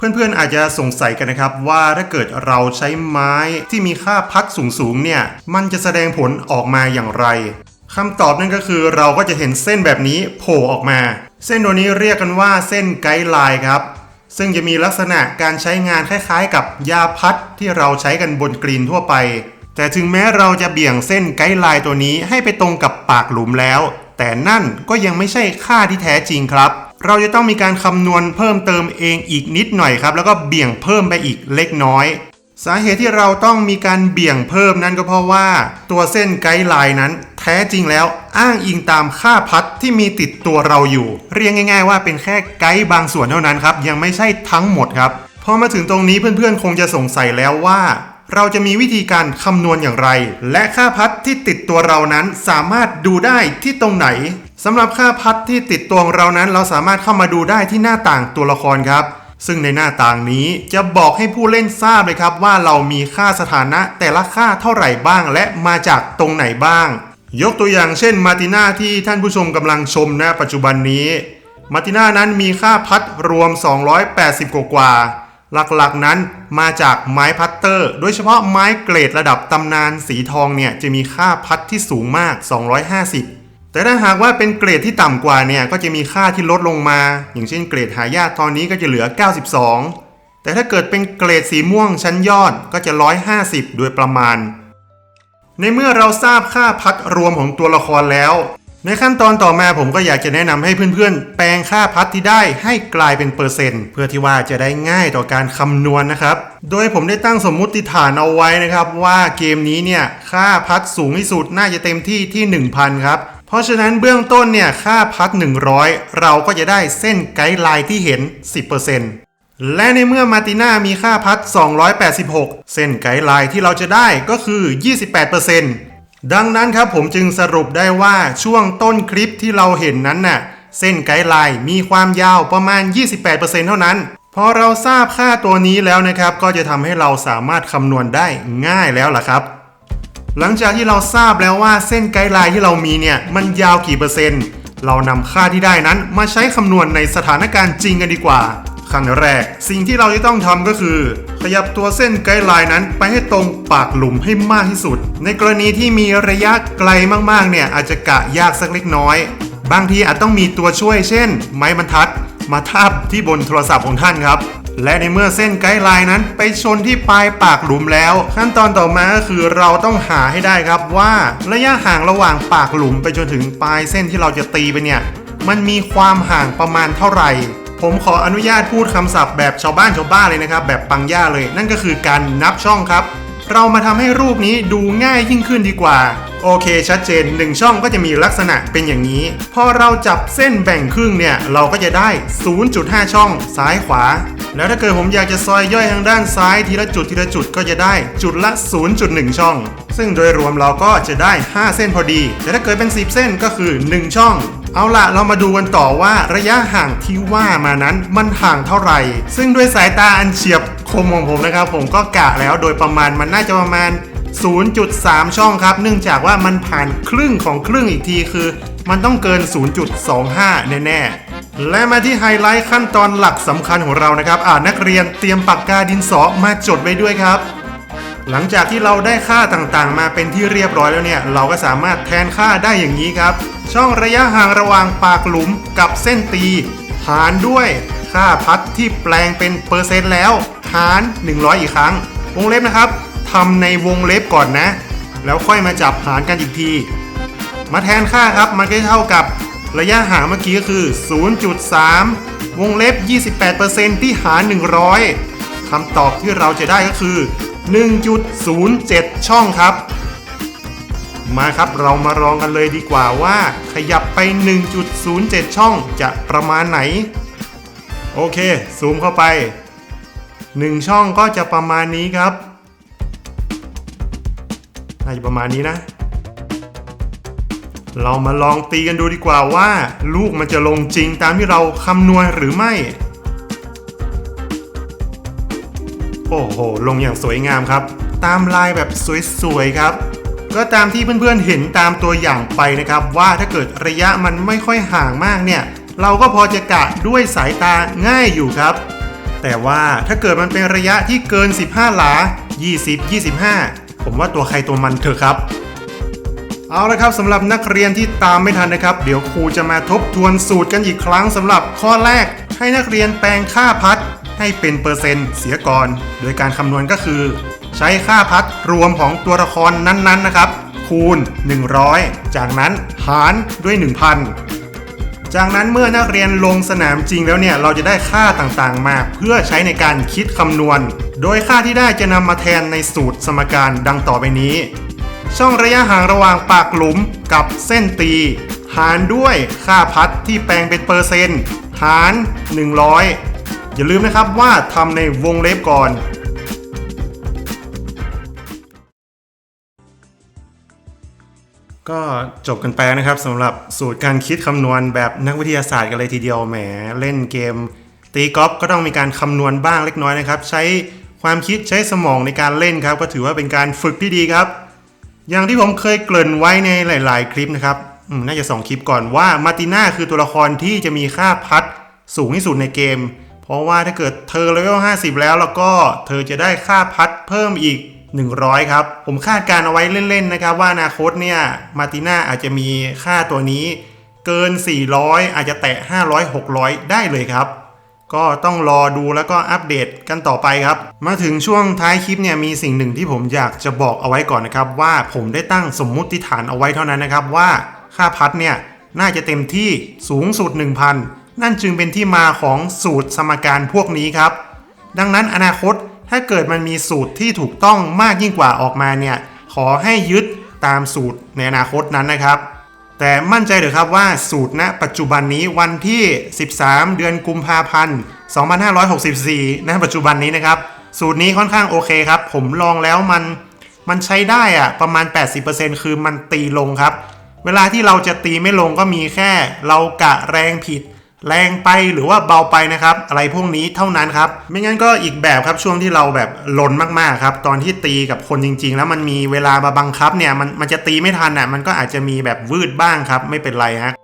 เพื่อนๆอาจจะสงสัยกันนะครับว่าถ้าเกิดเราใช้ไม้ที่มีค่าพัดสูงๆเนี่ยมันจะแสดงผลออกมาอย่างไรคำตอบนั่นก็คือเราก็จะเห็นเส้นแบบนี้โผล่ออกมา เส้นตัวนี้เรียกกันว่าเส้นไกด์ไลน์ครับ ซึ่งจะมีลักษณะการใช้งานคล้ายๆ กับยาพัดที่เราใช้กันบนกรีนทั่วไป แต่ถึงแม้เราจะเบี่ยงเส้นไกด์ไลน์ตัวนี้ให้ไปตรงกับปากหลุมแล้ว แต่นั่นก็ยังไม่ใช่ค่าที่แท้จริงครับ เราจะต้องมีการคำนวณเพิ่มเติมเองอีกนิดหน่อยครับ แล้วก็เบี่ยงเพิ่มไปอีกเล็กน้อย สาเหตุที่เราต้องมีการเบี่ยงเพิ่มนั่นก็เพราะว่า ตัวเส้นไกด์ไลน์นั้น แท้จริงแล้วอ้างอิงตามค่าพัดที่มีติดตัวเราอยู่ เรียกง่าย ๆ ว่าเป็นแค่ไกด์บางส่วนเท่านั้นครับ ยังไม่ใช่ทั้งหมดครับพอมาถึงตรงนี้เพื่อนๆ คงจะสงสัยแล้วว่าเราจะมีวิธีการคำนวณอย่างไร และค่าพัดที่ติดตัวเรานั้นสามารถดูได้ที่ตรงไหน สำหรับค่าพัดที่ติดตัวของเรานั้น เราสามารถเข้ามาดูได้ที่หน้าต่างตัวละครครับ ซึ่งในหน้าต่างนี้จะบอกให้ผู้เล่นทราบเลยครับ ว่าเรามีค่าสถานะแต่ละค่าเท่าไหร่บ้าง และมาจากตรงไหนบ้าง ยกตัวอย่างเช่นมาติน่าที่ท่านผู้ชมกำลังชมณปัจจุบันนี้มาติน่านั้นมีค่าพัดรวม 280 กว่ากว่าหลักๆนั้นมาจากไม้พัตเตอร์ โดยเฉพาะไม้เกรดระดับตำนานสีทองเนี่ยจะมีค่าพัดที่สูงมาก 250 แต่ถ้าหากว่าเป็นเกรดที่ต่ำกว่าเนี่ยก็จะมีค่าที่ลดลงมา อย่างเช่นเกรดหายากตอนนี้ก็จะเหลือ 92 แต่ถ้าเกิดเป็นเกรดสีม่วงชั้นยอดก็จะ 150 โดยประมาณ ในเมื่อเราทราบค่าพัดรวมของตัวละครแล้ว ในขั้นตอนต่อมาผมก็อยากจะแนะนำให้เพื่อนๆ แปลงค่าพัดที่ได้ให้กลายเป็นเปอร์เซ็นต์เพื่อที่ว่าจะได้ง่ายต่อการคำนวณนะครับ โดยผมได้ตั้งสมมุติฐานเอาไว้นะครับ ว่าเกมนี้เนี่ยค่าพัดสูงที่สุดน่าจะเต็มที่ที่ 1000 ครับ เพราะฉะนั้นเบื้องต้นเนี่ยค่าพัด 100 เราก็จะได้เส้นไกด์ไลน์ที่เห็น 10%และในเมื่อมาร์ติน่ามีค่าพัด 286 เส้นไกด์ไลน์ที่เราจะได้ก็คือ 28%ดังนั้นครับผมจึงสรุปได้ว่าช่วงต้นคลิปที่เราเห็นนั้นน่ะเส้นไกด์ไลน์มีความยาวประมาณ 28%เท่านั้น พอเราทราบค่าตัวนี้แล้วนะครับ ก็จะทำให้เราสามารถคำนวณได้ง่ายแล้วล่ะครับ หลังจากที่เราทราบแล้วว่าเส้นไกด์ไลน์ที่เรามีเนี่ยมันยาวกี่เปอร์เซ็นต์ เรานำค่าที่ได้นั้นมาใช้คำนวณในสถานการณ์จริงกันดีกว่าขั้นแรก สิ่งที่เราจะต้องทำก็คือ ขยับตัวเส้นไกด์ไลน์นั้น ไปให้ตรงปากหลุมให้มากที่สุด ในกรณีที่มีระยะไกลมากๆเนี่ยอาจจะกะยากสักเล็กน้อย บางทีอาจต้องมีตัวช่วยเช่น ไม้บรรทัด มาทาบที่บนโทรศัพท์ของท่านครับ และในเมื่อเส้นไกด์ไลน์นั้นไปชนที่ปลายปากหลุมแล้ว ขั้นตอนต่อมาก็คือเราต้องหาให้ได้ครับว่าระยะห่างระหว่างปากหลุมไปจนถึงปลายเส้นที่เราจะตีไปเนี่ยมันมีความห่างประมาณเท่าไหร่ ผมขออนุญาตพูดคำศัพท์แบบชาวบ้านชาวบ้านเลยนะครับ แบบปังย่าเลย นั่นก็คือการนับช่องครับ เรามาทำให้รูปนี้ดูง่ายยิ่งขึ้นดีกว่า โอเคชัดเจน 1 ช่องก็จะมีลักษณะเป็นอย่างนี้ พอเราจับเส้นแบ่งครึ่งเนี่ย เราก็จะได้ 0.5 ช่องซ้ายขวา แล้วถ้าเกิดผมอยากจะซอยย่อยทางด้านซ้ายทีละจุดทีละจุดก็จะได้จุดละ 0.1 ช่อง ซึ่งโดยรวมเราก็จะได้ 5 เส้นพอดี แต่ถ้าเกิดเป็น 10 เส้นก็คือ 1 ช่องเอาล่ะเรามาดูกันต่อว่าระยะห่างที่ว่ามานั้นมันห่างเท่าไหร่ ซึ่งด้วยสายตาอันเฉียบคมของผมนะครับ ผมก็กะแล้วโดยประมาณมันน่าจะประมาณ 0.3 ช่องครับ เนื่องจากว่ามันผ่านครึ่งของครึ่งอีกทีคือ มันต้องเกิน 0.25 แน่ๆ และมาที่ไฮไลท์ขั้นตอนหลักสำคัญของเรานะครับอ่านักเรียนเตรียมปากกาดินสอมาจดไว้ด้วยครับ หลังจากที่เราได้ค่าต่างๆ มาเป็นที่เรียบร้อยแล้วเนี่ย เราก็สามารถแทนค่าได้อย่างนี้ครับ ช่องระยะห่างระหว่างปากหลุมกับเส้นตีหารด้วยค่าพัดที่แปลงเป็นเปอร์เซ็นต์แล้ว หาร 100 อีกครั้ง วงเล็บนะครับ ทำในวงเล็บก่อนนะ แล้วค่อยมาจับหารกันอีกที มาแทนค่าครับมันก็เท่ากับระยะห่างเมื่อกี้ก็คือ 0.3 วงเล็บ 28%ที่หาร 100 คำตอบที่เราจะได้ก็คือ 1.07 ช่องครับ มาครับเรามาลองกันเลยดีกว่าว่า ขยับไป 1.07 ช่องจะประมาณไหน โอเค ซูมเข้าไป 1 ช่องก็จะประมาณนี้ครับ น่าจะประมาณนี้นะ เรามาลองตีกันดูดีกว่าว่า ลูกมันจะลงจริงตามที่เราคำนวณหรือไม่ โอ้โห ลงอย่างสวยงามครับ ตามลายแบบสวยๆครับ ก็ตามที่เพื่อนๆเห็นตามตัวอย่างไปนะครับ ว่าถ้าเกิดระยะมันไม่ค่อยห่างมากเนี่ย เราก็พอจะกะด้วยสายตาง่ายอยู่ครับแต่ว่าถ้าเกิดมันเป็นระยะที่เกิน 15 หลา 20 25 ผมว่าตัวใครตัวมันเถอะครับ เอาละครับสำหรับนักเรียนที่ตามไม่ทันนะครับ เดี๋ยวครูจะมาทบทวนสูตรกันอีกครั้งสำหรับข้อแรก ให้นักเรียนแปลงค่าพัดให้เป็นเปอร์เซ็นต์เสียก่อน โดยการคำนวณก็คือ ใช้ค่าพัดรวมของตัวละครนั้นๆนะครับ คูณ 100 จากนั้นหารด้วย 1,000 จากนั้นเมื่อนักเรียนลงสนามจริงแล้วเนี่ย เราจะได้ค่าต่างๆมาเพื่อใช้ในการคิดคำนวณ โดยค่าที่ได้จะนำมาแทนในสูตรสมการดังต่อไปนี้ ช่องระยะห่างระหว่างปากหลุมกับเส้นตี หารด้วยค่าพัดที่แปลงเป็นเปอร์เซ็นต์หาร 100 อย่าลืมนะครับว่าทำในวงเล็บก่อนก็จบกันไปนะครับสำหรับสูตรการคิดคำนวณแบบนักวิทยาศาสตร์กันเลยทีเดียวแหมเล่นเกม ตีกอล์ฟก็ต้องมีการคำนวณบ้างเล็กน้อยนะครับ ใช้ ความคิดใช้สมองในการเล่นครับ ก็ถือว่าเป็นการฝึกที่ดีครับ อย่างที่ผมเคยเกริ่นไว้ในหลาย ๆ คลิปนะครับน่าจะสองคลิปก่อนว่ามาติน่าคือตัวละครที่จะมีค่าพัดสูงที่สุดในเกม เพราะว่าถ้าเกิดเธอเลเวล50 แล้วแล้วก็เธอจะได้ค่าพัดเพิ่มอีก 100 ครับ ผมคาดการเอาไว้เล่น ๆ นะครับ ว่าอนาคตเนี่ยมาติน่าอาจจะมีค่าตัวนี้เกิน 400 อาจจะแตะ500 600 ได้เลยครับ ก็ต้องรอดูแล้วก็อัปเดตกันต่อไปครับ มาถึงช่วงท้ายคลิปเนี่ยมีสิ่งหนึ่งที่ผมอยากจะบอกเอาไว้ก่อนนะครับ ว่าผมได้ตั้งสมมุติฐานเอาไว้เท่านั้นนะครับ ว่าค่าพัดเนี่ยน่าจะเต็มที่สูงสุด 1,000 นั่นจึงเป็นที่มาของสูตรสมการพวกนี้ครับ ดังนั้นอนาคตถ้าเกิดมันมีสูตรที่ถูกต้องมากยิ่งกว่าออกมาเนี่ยขอให้ยึดตามสูตรในอนาคตนั้นนะครับ แต่มั่นใจเถอะครับว่าสูตรณปัจจุบันนี้วันที่ 13 เดือนกุมภาพันธ์ 2564 ณ ปัจจุบันนี้นะครับ สูตรนี้ค่อนข้างโอเคครับ ผมลองแล้วมันมันใช้ได้อะประมาณ 80%คือมันตีลงครับ เวลาที่เราจะตีไม่ลงก็มีแค่ เรากะแรงผิด แรงไปหรือว่าเบาไปนะครับ อะไรพวกนี้เท่านั้นครับ ไม่งั้นก็อีกแบบครับช่วงที่เราแบบลนมากๆครับ ตอนที่ตีกับคนจริง ๆ แล้วมันมีเวลามาบังคับเนี่ยมันมันจะตีไม่ทันอะมันก็อาจจะมีแบบวืดบ้างครับ ไม่เป็นไรฮะ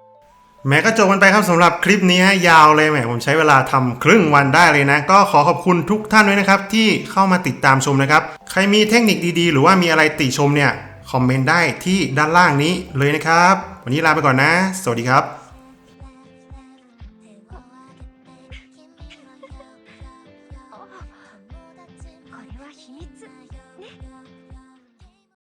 แม้ก็จบกันไปครับสำหรับคลิปนี้ฮะยาวเลยแหมผมใช้เวลาทำครึ่งวันได้เลยนะ ก็ขอขอบคุณทุกท่านด้วยนะครับ ที่เข้ามาติดตามชมนะครับ ใครมีเทคนิคดีๆ หรือว่ามีอะไรติชมเนี่ยคอมเมนต์ได้ที่ด้านล่างนี้เลยนะครับ วันนี้ลาไปก่อนนะ สวัสดีครับ